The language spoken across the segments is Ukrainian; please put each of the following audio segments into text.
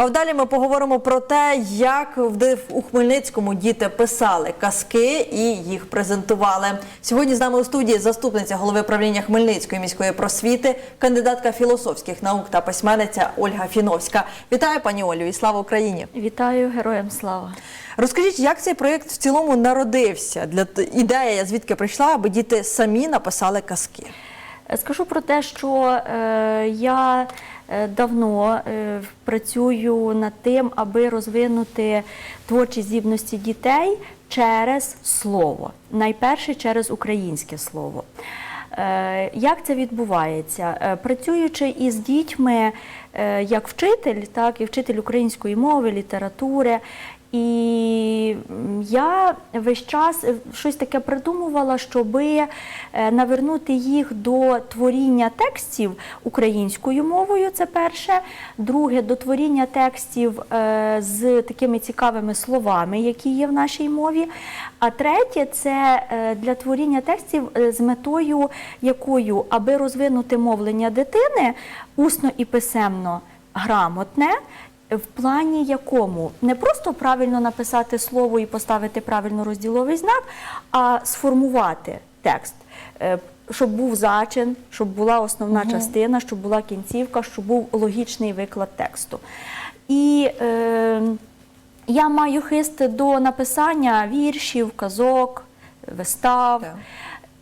А вдалі ми поговоримо про те, як в- у Хмельницькому діти писали казки і їх презентували. Сьогодні з нами у студії заступниця голови правління Хмельницької міської просвіти, кандидатка філософських наук та письменниця Ольга Фіновська. Вітаю, пані Олю, і слава Україні! Вітаю героям слава. Розкажіть, як цей проєкт в цілому народився? Для ідея звідки прийшла, аби діти самі написали казки? Скажу про те, що е, я давно е, працюю над тим, аби розвинути творчі здібності дітей через слово. Найперше через українське слово. Е, Як це відбувається? Е, Працюючи із дітьми е, як вчитель, так і вчитель української мови, літератури. І я весь час е, щось таке придумувала, щоби е, навернути їх до творіння текстів українською мовою. Це перше. Друге, до творіння текстів е, з такими цікавими словами, які є в нашій мові. А третє це е, для творіння текстів е, з метою якою, аби розвинути мовлення дитини усно і писемно грамотне. В плані якому не просто правильно написати слово і поставити правильно розділовий знак, а сформувати текст, Е, щоб був зачин, щоб була основна частина, щоб була кінцівка, щоб був логічний виклад тексту. І е, я маю хист до написання віршів, казок, вистав. Так.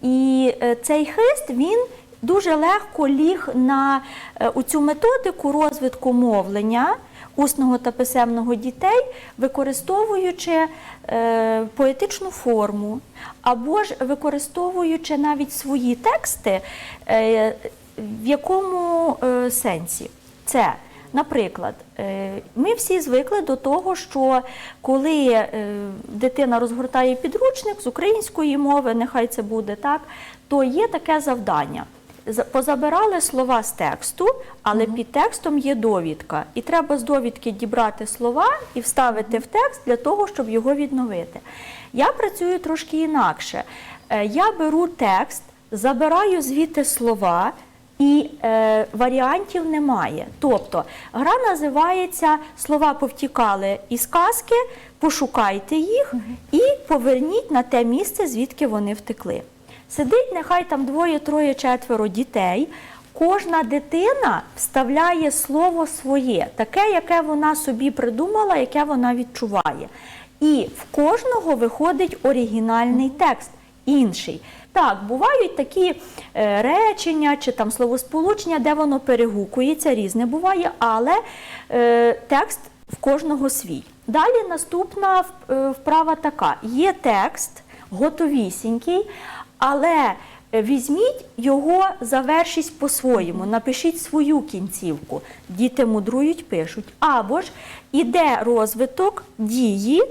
І е, цей хист він дуже легко ліг на е, цю методику розвитку мовлення усного та писемного дітей, використовуючи е, поетичну форму, або ж використовуючи навіть свої тексти, е, в якому е, сенсі це. Наприклад, е, ми всі звикли до того, що коли е, дитина розгортає підручник з української мови, нехай це буде так, то є таке завдання. Позабирали слова з тексту, але під текстом є довідка. І треба з довідки дібрати слова і вставити в текст для того, щоб його відновити. Я працюю трошки інакше. Е, Я беру текст, забираю звідти слова, і е, варіантів немає. Тобто гра називається Слова повтікали із казки, пошукайте їх і поверніть на те місце, звідки вони втекли. Сидить нехай там двоє, троє, четверо дітей. Кожна дитина вставляє слово своє, таке, яке вона собі придумала, яке вона відчуває. І в кожного виходить оригінальний текст, інший. Так, бувають такі е, речення чи там словосполучення, де воно перегукується, різне буває, але е, текст в кожного свій. Далі наступна е, вправа така: є текст готовісінький, але е, візьміть його завершіть по-своєму, напишіть свою кінцівку. Діти мудрують, пишуть. Або ж іде розвиток дії.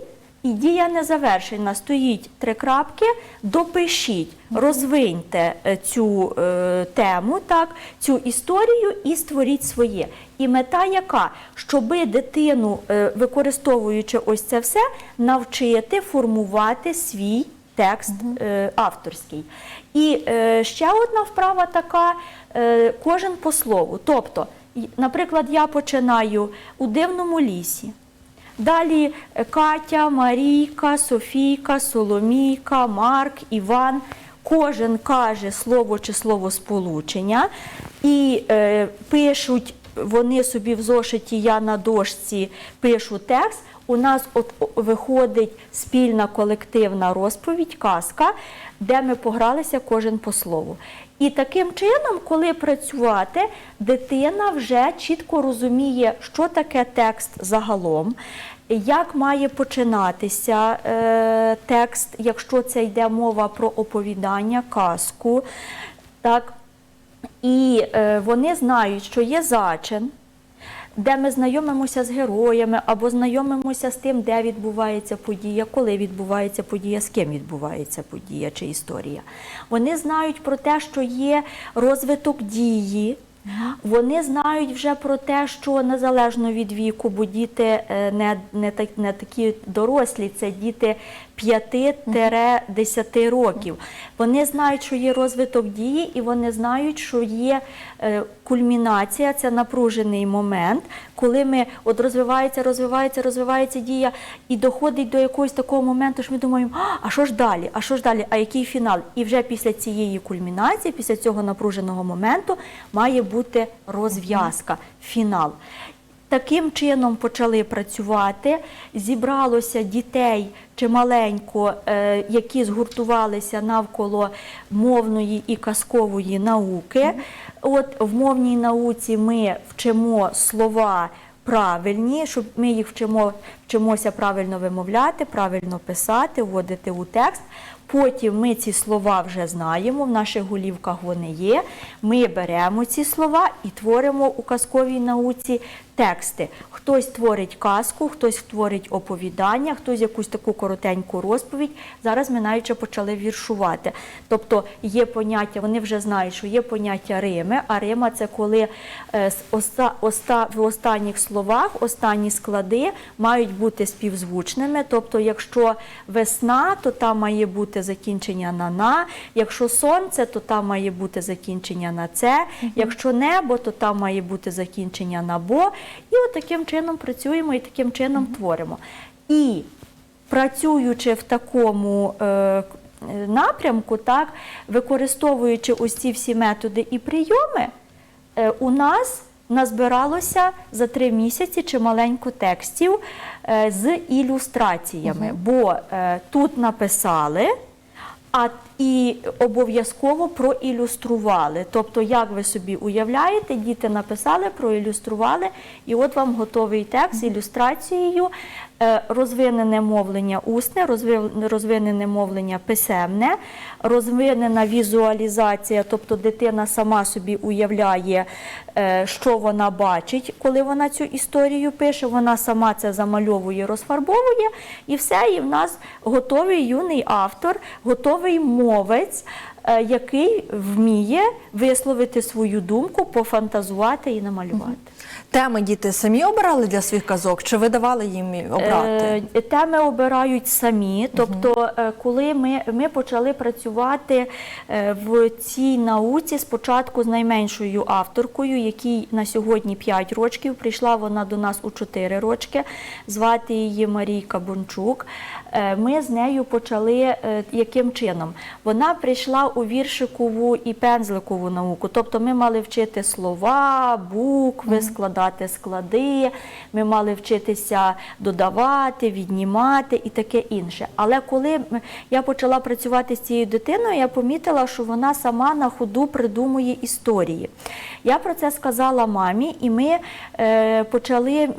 І дія не завершена, стоїть три крапки, допишіть, розвиньте е, цю е, тему, так, цю історію і створіть своє. І мета яка? Щоби дитину, е, використовуючи ось це все, навчити формувати свій текст е, авторський. І е, ще одна вправа така: е, кожен по слову. Тобто, наприклад, я починаю у дивному лісі. Далі е, Катя, Марійка, Софійка, Соломійка, Марк, Іван. Кожен каже слово чи словосполучення і е, пишуть вони собі в зошиті, я на дошці пишу текст. У нас от виходить спільна колективна розповідь, казка, де ми погралися кожен по слову. І таким чином, коли працювати, дитина вже чітко розуміє, що таке текст загалом, як має починатися е, текст, якщо це йде мова про оповідання, казку. Так? І е, вони знають, що є зачин, де ми знайомимося з героями або знайомимося з тим, де відбувається подія, коли відбувається подія, з ким відбувається подія чи історія. Вони знають про те, що є розвиток дії, Вони знають вже про те, що незалежно від віку, бо діти е, не, не, не такі дорослі, це діти 5-10 років. Вони знають, що є розвиток дії, і вони знають, що є е, кульмінація, це напружений момент, коли ми от розвивається, розвивається, розвивається дія, і доходить до якогось такого моменту, що ми думаємо, «А, а що ж далі? А що ж далі? А який фінал? І вже після цієї кульмінації, після цього напруженого моменту, має бути розв'язка, фінал. Таким чином почали працювати. Зібралося дітей чималенько, е, які згуртувалися навколо мовної і казкової науки. От в мовній науці ми вчимо слова правильні, щоб ми їх вчимо, вчимося правильно вимовляти, правильно писати, вводити у текст. Потім ми ці слова вже знаємо, в наших голівках вони є. Ми беремо ці слова і творимо у казковій науці тексти. Хтось творить казку, хтось творить оповідання, хтось якусь таку коротеньку розповідь. Зараз ми навіть почали віршувати. Тобто є поняття, вони вже знають, що є поняття Рими, а Рима це коли е, в останніх словах останні склади мають бути співзвучними. Тобто, якщо весна, то там має бути закінчення на на, якщо сонце, то там має бути закінчення на це, якщо небо, то там має бути закінчення на бо. І от таким чином працюємо і таким чином творимо. І працюючи в такому е, напрямку, так, використовуючи ось ці всі методи і прийоми, е, у нас назбиралося за три місяці чималенько текстів е, з ілюстраціями, бо е, тут написали. А і обов'язково проілюстрували. Тобто, як ви собі уявляєте, діти написали, проілюстрували, і от вам готовий текст з ілюстрацією, е, розвинене мовлення усне, розвинене мовлення писемне, розвинена візуалізація, тобто дитина сама собі уявляє, е, що вона бачить, коли вона цю історію пише, вона сама це замальовує, розфарбовує, і все, і в нас готовий юний автор, готовий мовець, е, який вміє висловити свою думку, пофантазувати і намалювати. Теми діти самі обирали для своїх казок, чи ви давали їм обрати? Е, Теми обирають самі. Тобто, е, коли ми, ми почали працювати в цій науці спочатку з найменшою авторкою, якій на сьогодні 5 років, прийшла вона до нас у 4 рочки, звати її Марійка Бончук. Е, Ми з нею почали е, яким чином? Вона прийшла у віршикову і пензликову науку. Тобто ми мали вчити слова, букви, складати склади, ми мали вчитися додавати, віднімати і таке інше. Але коли я почала працювати з цією дитиною, я помітила, що вона сама на ходу придумує історії. Я про це сказала мамі, і ми е, почали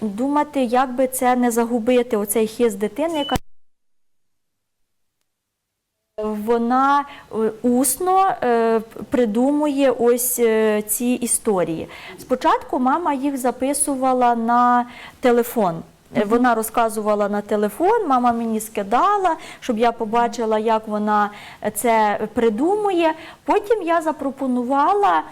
думати, як би це не загубити, оцей хист дитини, яка вона е, усно е, придумує ось е, ці історії. Спочатку мама їх записувала на телефон. Вона розказувала на телефон, мама мені скидала, щоб я побачила, як вона це придумує. Потім я запропонувала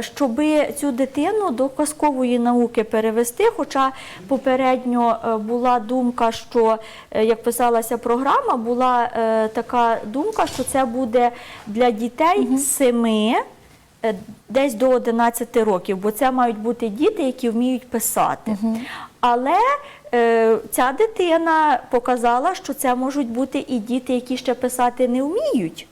щоб цю дитину до казкової науки перевести. Хоча попередньо е, була думка, що е, як писалася програма, була е, така думка, що це буде для дітей з 7 е, десь до 11 років, бо це мають бути діти, які вміють писати. Але е, ця дитина показала, що це можуть бути і діти, які ще писати не вміють.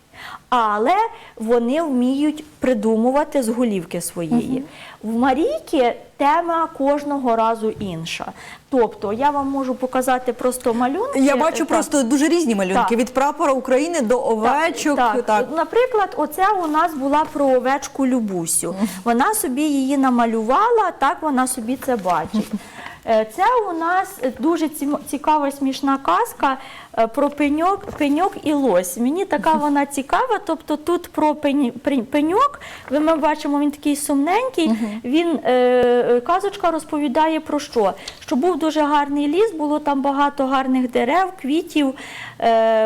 Але вони вміють придумувати з голівки своєї. В Марійки тема кожного разу інша. Тобто я вам можу показати просто малюнки. Я бачу Так. просто дуже різні малюнки Так. від прапора України до овечок. Так, так. Наприклад, оце у нас була про овечку Любусю. Вона собі її намалювала, так вона собі це бачить. Е, Це у нас дуже цікава смішна казка е, про пеньок, пеньок і лось. Мені така вона цікава. Тобто тут про пень- пень- пеньок, ви ми бачимо, він такий сумненький. Він е, казочка розповідає про що? Що був дуже гарний ліс, було там багато гарних дерев, квітів,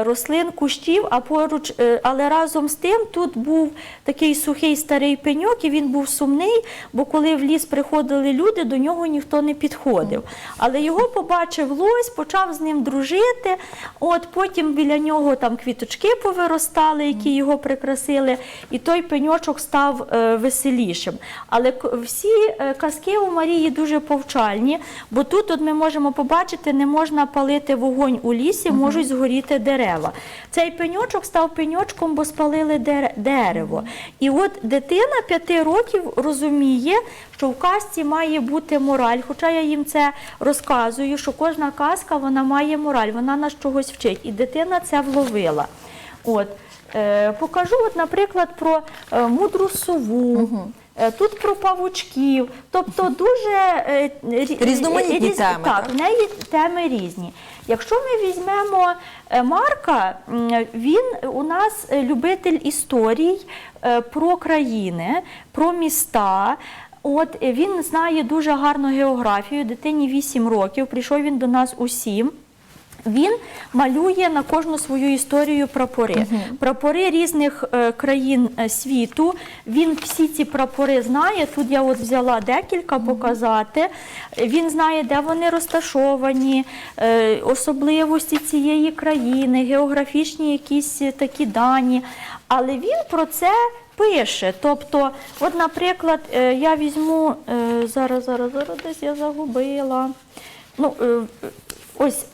рослин, кущів, а поруч, е, але разом з тим тут був такий сухий старий пеньок, і він був сумний, бо коли в ліс приходили люди, до нього ніхто не підходив. Але його побачив лось, почав з ним дружити. От потім біля нього там квіточки повиростали, які його прикрасили, і той пеньочок став е, веселішим. Але всі е, казки у Марії дуже повчальні, бо тут от ми можемо побачити, не можна палити вогонь у лісі, можуть згоріти дерева. Цей пеньочок став пеньочком, бо спалили дерево. І от дитина п'яти років розуміє, що в казці має бути мораль, хоча я їм це розказую, що кожна казка вона має мораль, вона нас чогось вчить. І дитина це вловила. От. Е, покажу, от, наприклад, про е, мудру сову. Е, Тут про павучків, тобто дуже Різноманітні різ- теми, Так, так? в неї теми різні. Якщо ми візьмемо Марка, він у нас е, любитель історій е, про країни, про міста. От е, він знає дуже гарну географію. Дитині 8 років. Прийшов він до нас у 7. Він малює на кожну свою історію прапори. Прапори різних е, країн е, світу. Він всі ці прапори знає. Тут я от взяла декілька показати. Він знає, де вони розташовані, е, особливості цієї країни, географічні якісь такі дані. Але він про це пише. Тобто, от, наприклад, е, я візьму е, зараз, зараз, зараз десь я загубила. Ну, е, ось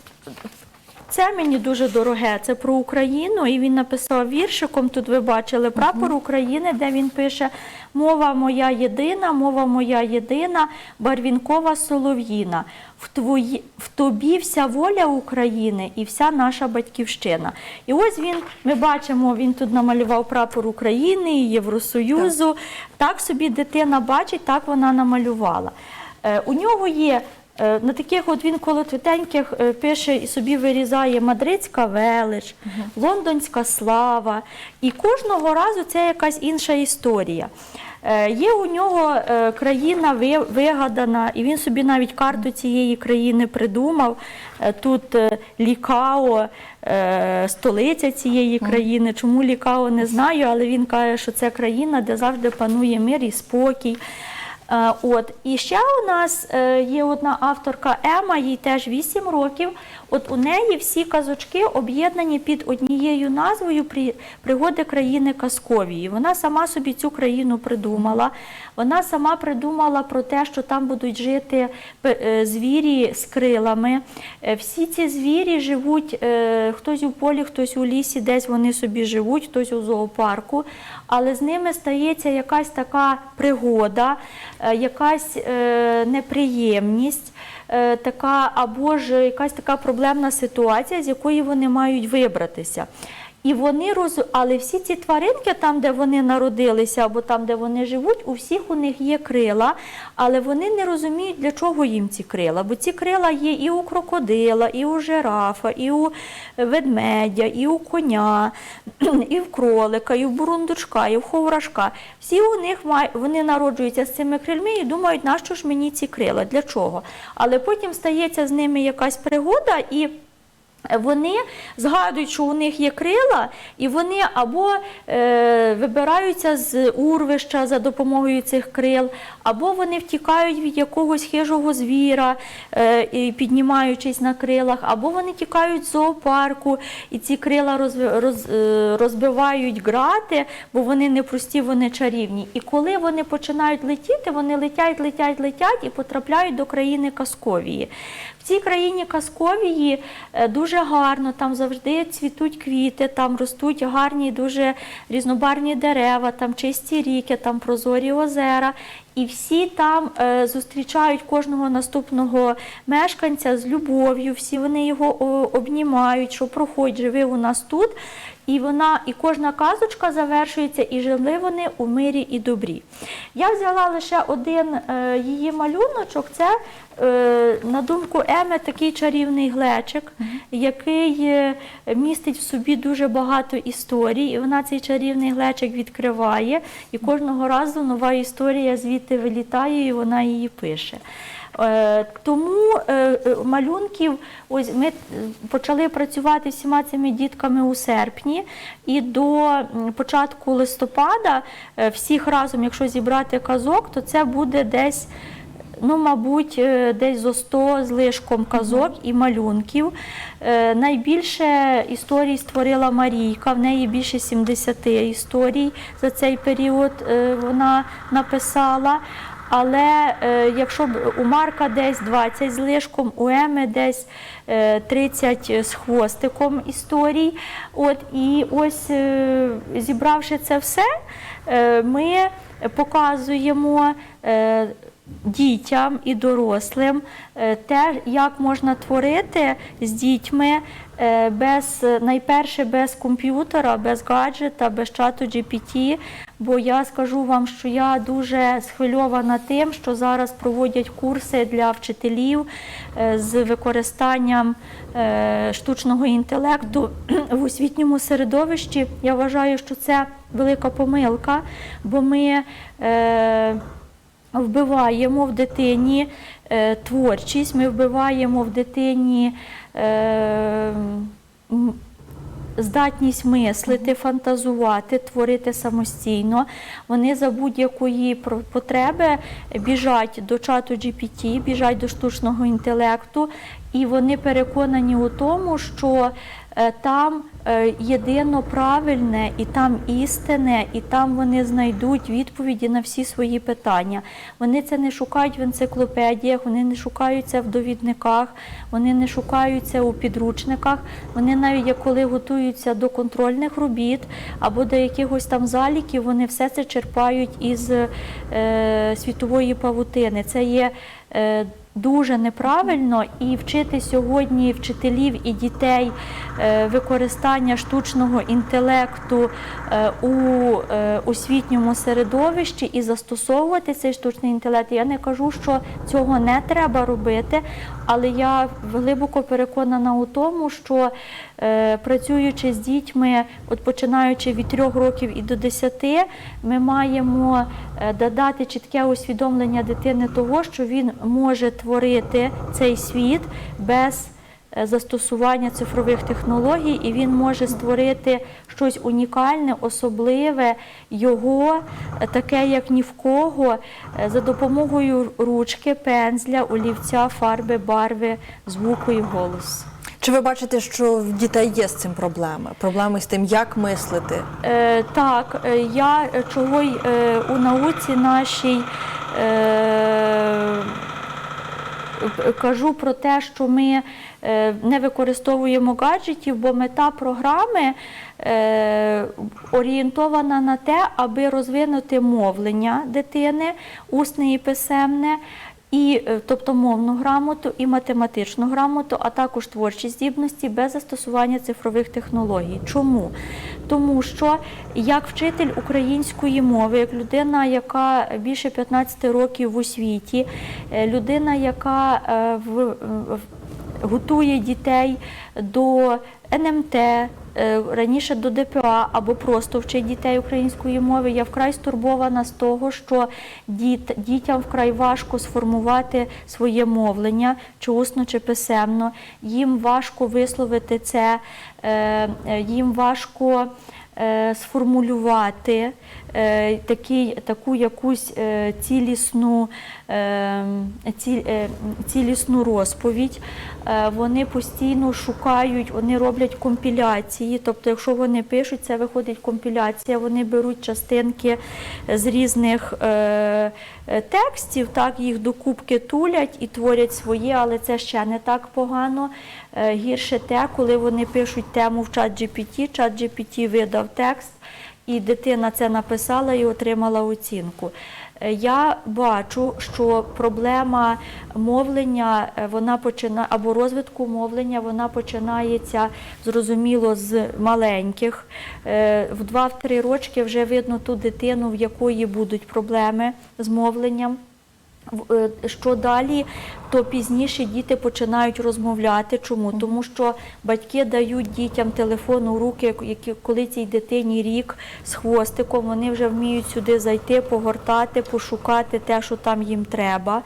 це мені дуже дороге. Це про Україну, і він написав віршиком. Тут ви бачили прапор України, де він пише: Мова моя єдина, мова моя єдина, барвінкова солов'їна. В, твої, в тобі вся воля України і вся наша батьківщина. І ось він, ми бачимо, він тут намалював прапор України і Євросоюзу. Так, собі дитина бачить, так вона намалювала. Е, у нього є На таких от він коло твітеньких е, пише і собі вирізає мадридська велич, лондонська слава. І кожного разу це якась інша історія. Е, Є у нього е, країна вигадана, і він собі навіть карту цієї країни придумав. Е, Тут е, Лікао, е, столиця цієї країни. Чому Лікао не знаю, але він каже, що це країна, де завжди панує мир і спокій. Е, От і ще у нас е, є одна авторка Ема, їй теж 8 років. От у неї всі казочки об'єднані під однією назвою Пригоди країни казкової. Вона сама собі цю країну придумала. Вона сама придумала про те, що там будуть жити е, звірі з крилами. Всі ці звірі живуть, хтось у полі, хтось у лісі, десь вони собі живуть, хтось у зоопарку. Але з ними стається якась така пригода, е, якась е, неприємність, е, така або ж якась така проблемна ситуація, з якої вони мають вибратися. І вони роз... Але всі ці тваринки, там, де вони народилися, або там, де вони живуть, у всіх у них є крила, але вони не розуміють, для чого їм ці крила. Бо ці крила є і у крокодила, і у жирафа, і у ведмедя, і у коня, і в кролика, і в бурундучка, і в ховрашка. Всі у них май... вони народжуються з цими крильми і думають, нащо ж мені ці крила, для чого. Але потім стається з ними якась пригода і. Вони згадують, що у них є крила, і вони або е, вибираються з урвища за допомогою цих крил, або вони втікають від якогось хижого звіра, е, піднімаючись на крилах, або вони тікають з зоопарку, і ці крила роз, роз, е, розбивають грати, бо вони не прості, вони чарівні. І коли вони починають летіти, вони летять, летять, летять і потрапляють до країни казковії. В цій країні казковії е, дуже гарно, там завжди цвітуть квіти, там ростуть гарні, дуже різнобарні дерева, там чисті ріки, там прозорі озера. І всі там е, зустрічають кожного наступного мешканця з любов'ю, всі вони його обнімають, що проходь, живи у нас тут. І вона, і кожна казочка завершується, і жили вони у мирі і добрі. Я взяла лише один е, її малюночок. Це е, на на думку Еми, такий чарівний глечик, який е, містить в собі дуже багато історій. І вона цей чарівний глечик відкриває, і кожного разу нова історія звідти вилітає, і вона її пише. Е, Тому е, е, малюнків, ось ми почали працювати всіма цими дітками у серпні, і до початку листопада всіх разом, якщо зібрати казок, то це буде десь. Ну, мабуть, е, десь зо 100 з лишком казок і малюнків. Е, Найбільше історій створила Марійка, в неї більше 70 історій за цей період е, вона написала. Але якщо б у Марка десь 20 з лишком, у Еми десь е, 30 з хвостиком історій. От, і ось зібравши це все, ми показуємо. Дітям і дорослим е, те, як можна творити з дітьми е, без найперше без комп'ютера, без гаджета, без чату GPT. Бо я скажу вам, що я дуже схвильована тим, що зараз проводять курси для вчителів е, з використанням штучного інтелекту в освітньому середовищі. Я вважаю, що це велика помилка, бо ми. Вбиваємо в дитині е, творчість, ми вбиваємо в дитині е, здатність мислити, фантазувати, творити самостійно. Вони за будь-якої потреби біжать до чату GPT, біжать до штучного інтелекту, і вони переконані у тому, що е, там е, єдино правильне, і там істинне, і там вони знайдуть відповіді на всі свої питання. Вони це не шукають в енциклопедіях, вони не шукають це в довідниках, вони не шукають це у підручниках. Вони навіть коли готуються до контрольних робіт або до якихось там заліків, вони все це черпають із е, світової павутини. Це є е, дуже неправильно і вчити сьогодні вчителів і дітей е, використання штучного інтелекту е, у е, освітньому середовищі і застосовувати цей штучний інтелект. Я не кажу, що цього не треба робити, але я глибоко переконана у тому, що е, працюючи з дітьми, от починаючи від трьох років і до 10, ми маємо е, додати чітке усвідомлення дитини того, що він може творити цей світ без застосування цифрових технологій, і він може створити щось унікальне, особливе, його, е, таке, як ні в кого, е, за допомогою ручки, пензля, олівця, фарби, барви, звуку і голосу. Чи ви бачите, що в дітей є з цим проблеми? Проблеми з тим, як мислити? Е, так, е, я е, чого й е, у науці нашій е, кажу про те, що ми е, не використовуємо гаджетів, бо мета програми е, орієнтована на те, аби розвинути мовлення дитини, усне і писемне. І, е, тобто мовну грамоту і математичну грамоту, а також творчі здібності без застосування цифрових технологій. Чому? Тому що як вчитель української мови, як людина, яка більше 15 років в освіті, е, людина, яка е, в готує дітей до НМТ, е, раніше до ДПА або просто вчить дітей української мови. Я вкрай стурбована з того, що діт, дітям вкрай важко сформувати своє мовлення, чи усно, чи писемно. Їм важко висловити це, е, е, їм важко. Е, Сформулювати е, такий, таку якусь е, цілісну, ці, цілісну розповідь. Вони постійно шукають, вони роблять компіляції. Тобто, якщо вони пишуть, це виходить компіляція, вони беруть частинки з різних текстів, так їх докупки тулять і творять своє, але це ще не так погано. Е, Гірше те, коли вони пишуть тему в чат GPT, чат GPT видав текст, і дитина це написала і отримала оцінку. Е, Я бачу, що проблема мовлення е, вона починає або розвитку мовлення вона починається зрозуміло з маленьких. В 2-3 рочки вже видно ту дитину, в якої будуть проблеми з мовленням. Е, Що далі, то пізніше діти починають розмовляти. Чому? Тому що батьки дають дітям телефон у руки, які коли цій дитині рік з хвостиком, вони вже вміють сюди зайти, погортати, пошукати те, що там їм треба.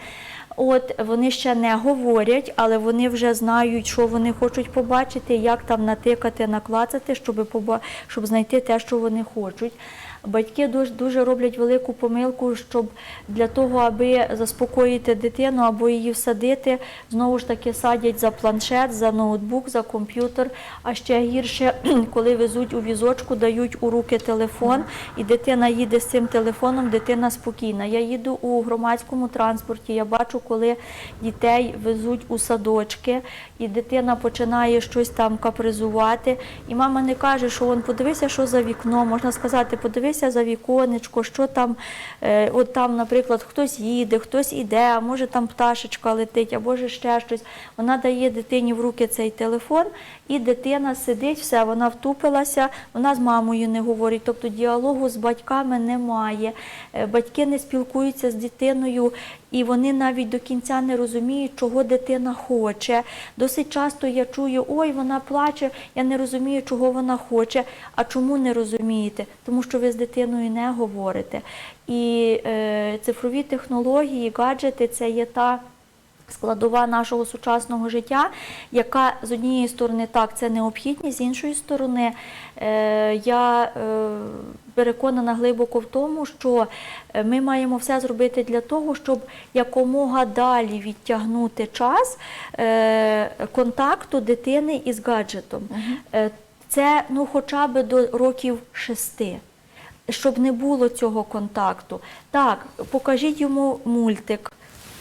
От вони ще не говорять, але вони вже знають, що вони хочуть побачити, як там натикати, наклацати, щоб щоб знайти те, що вони хочуть. Батьки дуже, дуже роблять велику помилку, щоб для того, аби заспокоїти дитину або її всадити, знову ж таки садять за планшет, за ноутбук, за комп'ютер. А ще гірше, коли везуть у візочку, дають у руки телефон, і дитина їде з цим телефоном, дитина спокійна. Я їду у громадському транспорті, я бачу, коли дітей везуть у садочки, і дитина починає щось там капризувати. І мама не каже, що он подивися, що за вікно. Можна сказати, подивися за віконечко, що там, е, от там, наприклад, хтось їде, хтось іде, а може там пташечка летить, або ж ще щось. Вона дає дитині в руки цей телефон, і дитина сидить, все, вона втупилася, вона з мамою не говорить. Тобто діалогу з батьками немає. Е, Батьки не спілкуються з дитиною, і вони навіть до кінця не розуміють, чого дитина хоче. Досить часто я чую, ой, вона плаче, я не розумію, чого вона хоче. А чому не розумієте? Тому що ви з дитиною не говорите. І е, цифрові технології, гаджети це є та складова нашого сучасного життя, яка з однієї сторони так це необхідність, з іншої сторони, е, я е, переконана глибоко в тому, що е, ми маємо все зробити для того, щоб якомога далі відтягнути час контакту дитини із гаджетом. Це ну, хоча б до років шести щоб не було цього контакту. Так, покажіть йому мультик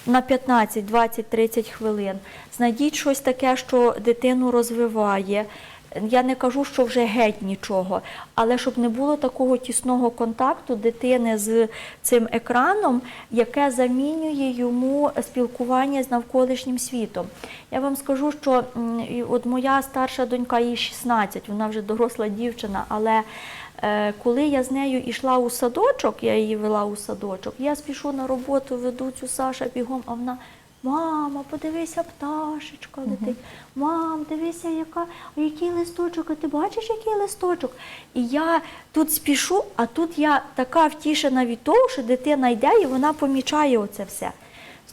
на 15, 20, 30 хвилин. Знайдіть щось таке, що дитину розвиває. Я не кажу, що вже геть нічого, але щоб не було такого тісного контакту дитини з цим екраном, яке замінює йому спілкування з навколишнім світом. Я вам скажу, що от моя старша донька, їй 16, вона вже доросла дівчина, але Е, Коли я з нею йшла у садочок, я її вела у садочок, я спішу на роботу, веду цю Саша бігом, а вона. Мама, подивися, пташечка летить. Мам, дивися, яка, а який листочок, а ти бачиш, який листочок? І я тут спішу, а тут я така втішена від того, що дитина йде і вона помічає оце все.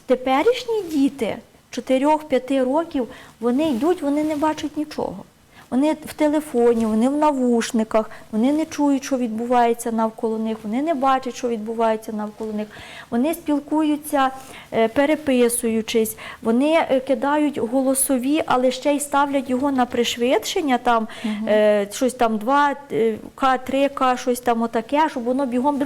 Теперішні діти 4-5 років, вони йдуть, вони не бачать нічого. Вони в телефоні, вони в навушниках, вони не чують, що відбувається навколо них, вони не бачать, що відбувається навколо них. Вони спілкуються, е, переписуючись, вони е, кидають голосові, але ще й ставлять його на пришвидшення, там е, щось там 2, К, 3, К, щось там отаке, щоб воно бігом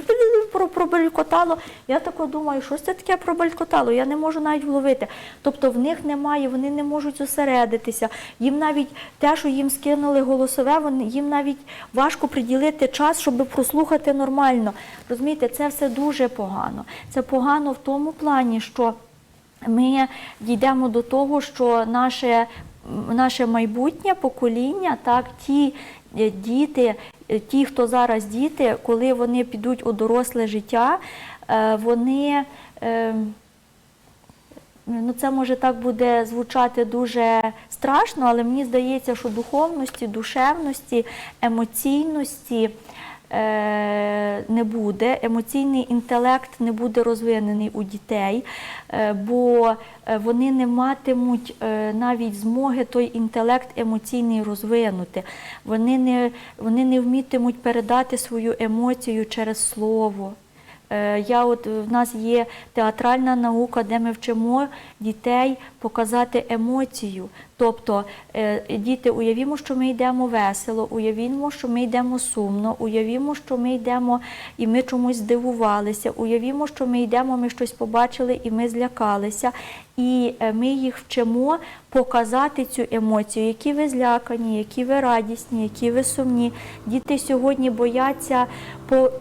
про- пробелькотало. Я тако думаю, що це таке пробелькотало? Я не можу навіть вловити. Тобто в них немає, вони не можуть зосередитися. Їм навіть те, що їм скинули голосове, вони, їм навіть важко приділити час, щоб прослухати нормально. Розумієте, це все дуже погано. Це погано в тому плані, що ми дійдемо до того, що наше, наше майбутнє покоління, так, ті е, діти, е, ті, хто зараз діти, коли вони підуть у доросле життя, е, вони. Ну, це може так буде звучати дуже страшно, але мені здається, що духовності, душевності, емоційності е, не буде, емоційний інтелект не буде розвинений у дітей, е, бо е, вони не матимуть е, навіть змоги той інтелект емоційний розвинути. Вони не, вони не вмітимуть передати свою емоцію через слово. Е, Я от в нас є театральна наука, де ми вчимо дітей показати емоцію. Тобто е, діти, уявімо, що ми йдемо весело, уявімо, що ми йдемо сумно, уявімо, що ми йдемо і ми чомусь здивувалися, уявімо, що ми йдемо, ми щось побачили і ми злякалися. І е, ми їх вчимо показати цю емоцію, які ви злякані, які ви радісні, які ви сумні. Діти сьогодні бояться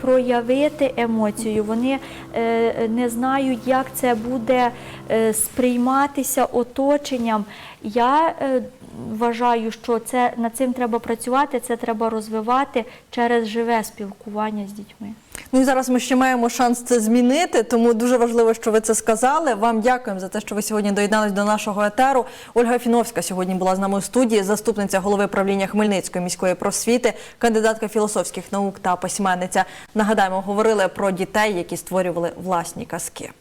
проявити емоцію. Вони е, не знають, як це буде сприйматися оточенням. Я е, вважаю, що це над цим треба працювати, це треба розвивати через живе спілкування з дітьми. Ну і зараз ми ще маємо шанс це змінити, тому дуже важливо, що ви це сказали. Вам дякуємо за те, що ви сьогодні доєднались до нашого етеру. Ольга Фіновська сьогодні була з нами у студії, заступниця голови правління Хмельницької міської просвіти, кандидатка філософських наук та письменниця. Нагадаємо, говорили про дітей, які створювали власні казки.